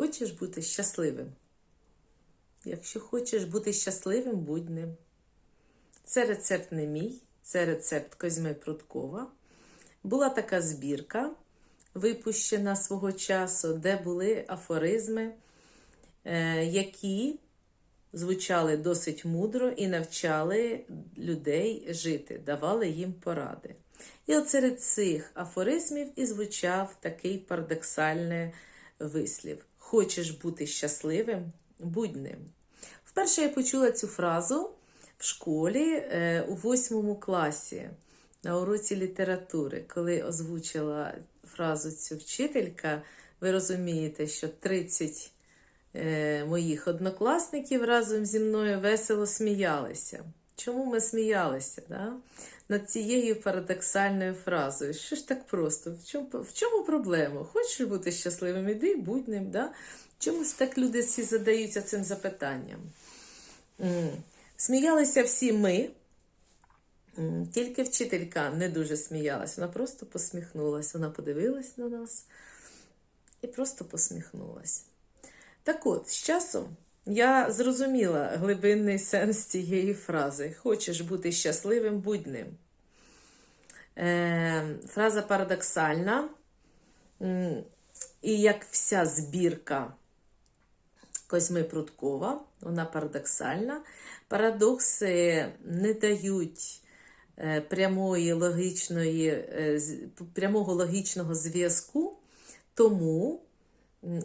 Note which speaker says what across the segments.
Speaker 1: Хочеш бути щасливим? Якщо хочеш бути щасливим, будь ним. Це рецепт не мій, це рецепт Козьми Прудкова. Була така збірка, випущена свого часу, де були афоризми, е, які звучали досить мудро і навчали людей жити, давали їм поради. І от серед цих афоризмів і звучав такий парадоксальний вислів: Хочеш бути щасливим, будь ним. Вперше я почула цю фразу в школі е, у восьмому класі на уроці літератури, коли озвучила фразу цю вчителька, ви розумієте, що 30 е, моїх однокласників разом зі мною весело сміялися. Чому ми сміялися? Да? Над цією парадоксальною фразою. Що ж так просто? В чому, в чому проблема? Хочеш бути щасливим, іди, будь ним. Да? Чомусь так люди всі задаються цим запитанням. Сміялися всі ми, тільки вчителька не дуже сміялась, вона просто посміхнулась. Вона подивилась на нас і просто посміхнулась. Так от, з часом я зрозуміла глибинний сенс цієї фрази. Хочеш бути щасливим, будь ним. Е, фраза парадоксальна. І як вся збірка Козьми Прудкова, вона парадоксальна. Парадокси не дають е, прямої логічної, е, прямого логічного зв'язку, тому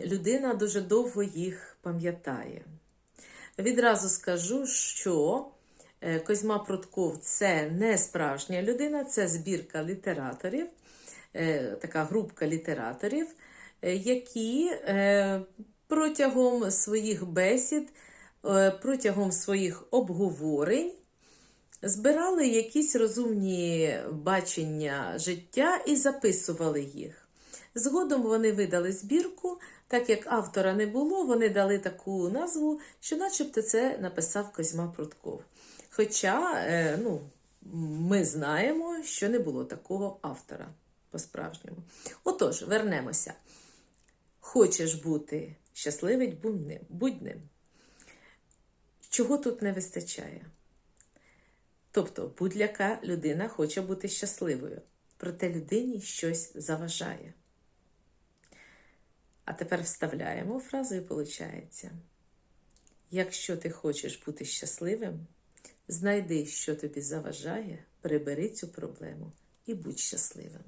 Speaker 1: людина дуже довго їх пам'ятає. Відразу скажу, що е, Козьма Прудков це не справжня людина, це збірка літераторів, е, така групка літераторів, е, які протягом своїх бесід, протягом своїх обговорень збирали якісь розумні бачення життя і записували їх. Згодом вони видали збірку, так як автора не було, вони дали таку назву, що начебто це написав Козьма Прудков. Хоча е, ну, ми знаємо, що не було такого автора по-справжньому. Отож, вернемося. Хочеш бути ним. будь ним. Чого тут не вистачає? Тобто, будь-яка людина хоче бути щасливою, проте людині щось заважає. А тепер вставляємо фразу і виходить. Якщо ти хочеш бути щасливим, знайди, що тобі заважає, прибери цю проблему і будь щасливим.